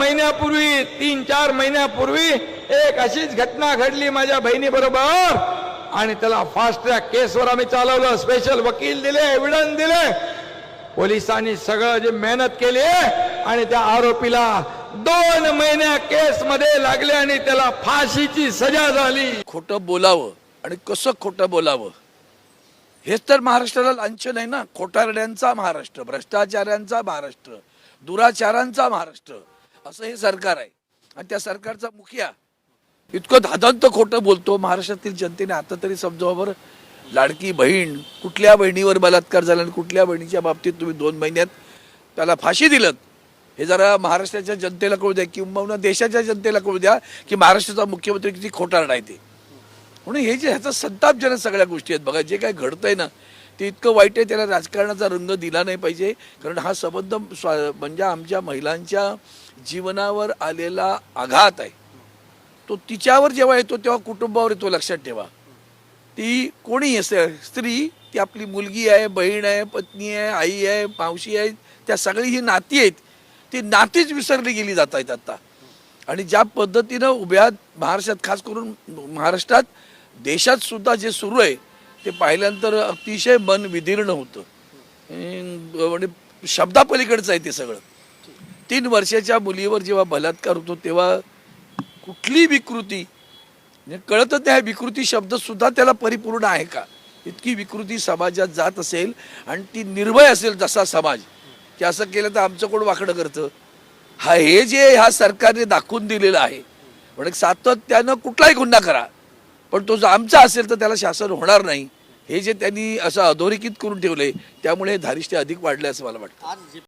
महिन्यापूर्वी तीन चार महिन्यापूर्वी एक अशीच घटना घडली माझ्या बहिणी बरोबर आणि त्याला फास्ट ट्रॅक केसवर आम्ही चालवलं स्पेशल वकील दिले एव्हिडन्स दिले. पोलिसांनी सगळं जे मेहनत केली आणि त्या आरोपीला दोन महिन्या केस मध्ये लागले आणि त्याला फाशीची सजा झाली. खोटं बोलावं आणि कसं खोटं बोलावं? हेच तर महाराष्ट्राला लांछन आहे ना. खोटारड्यांचा महाराष्ट्र भ्रष्टाचाऱ्यांचा महाराष्ट्र दुराचारांचा महाराष्ट्र. असं हे सरकार आहे. आणि त्या सरकारचा मुखिया इतकं धादांत खोटं बोलतो महाराष्ट्रातील जनतेने आता तरी समजावं बरं. लाडकी बहीण कुठल्या बहिणीवर बलात्कार झाला आणि कुठल्या बहिणीच्या बाबतीत तुम्ही दोन महिन्यात त्याला फाशी दिलं हे जरा महाराष्ट्राच्या जनतेला कळू द्या किंबहुना देशाच्या जनतेला कळू द्या की महाराष्ट्राचा मुख्यमंत्री किती खोटारडा आहे ते. म्हणून हे जे ह्याचा संतापजनक सगळ्या गोष्टी आहेत बघा जे काय घडतंय ना ते इतकं वाईट आहे त्याला राजकारणाचा रंग दिला नाही पाहिजे. कारण हा संबंध स्वा- म्हणजे आमच्या महिलांच्या जीवनावर आलेला आघात आहे. तो तिच्यावर जेव्हा येतो तेव्हा कुटुंबावर येतो लक्षात ठेवा. ती कोणी असते स्त्री ती आपली मुलगी आहे बहीण आहे पत्नी आहे आई आहे मावशी आहे त्या सगळी ही नाती आहेत. ती नातीच विसरली गेली जात आहेत आता. आणि ज्या पद्धतीनं उभ्या महाराष्ट्रात खास करून महाराष्ट्रात देशात सुद्धा जे सुरू आहे ते पाहिल्यानंतर अतिशय मन विदीर्ण होतं. म्हणजे शब्दापलीकडचं आहे ते सगळं. तीन वर्षाच्या मुलीवर जेव्हा बलात्कार होतो तेव्हा कुठली विकृती? म्हणजे कळतच नाही विकृती शब्दसुद्धा त्याला परिपूर्ण आहे का? इतकी विकृती समाजात जात असेल आणि ती निर्भय असेल जसा समाज की असं केलं तर आमचं कोण वाकडं करतं? हा हे जे ह्या सरकारने दाखवून दिलेलं आहे म्हणजे सातत्यानं कुठलाही गुन्हा करा. पण तो जर आमचा असेल तर त्याला शासन होणार नाही. हे जे त्यांनी असं अधोरेखित करून ठेवलंय त्यामुळे हे धारिष्ट्य अधिक वाढले असं मला वाटतं.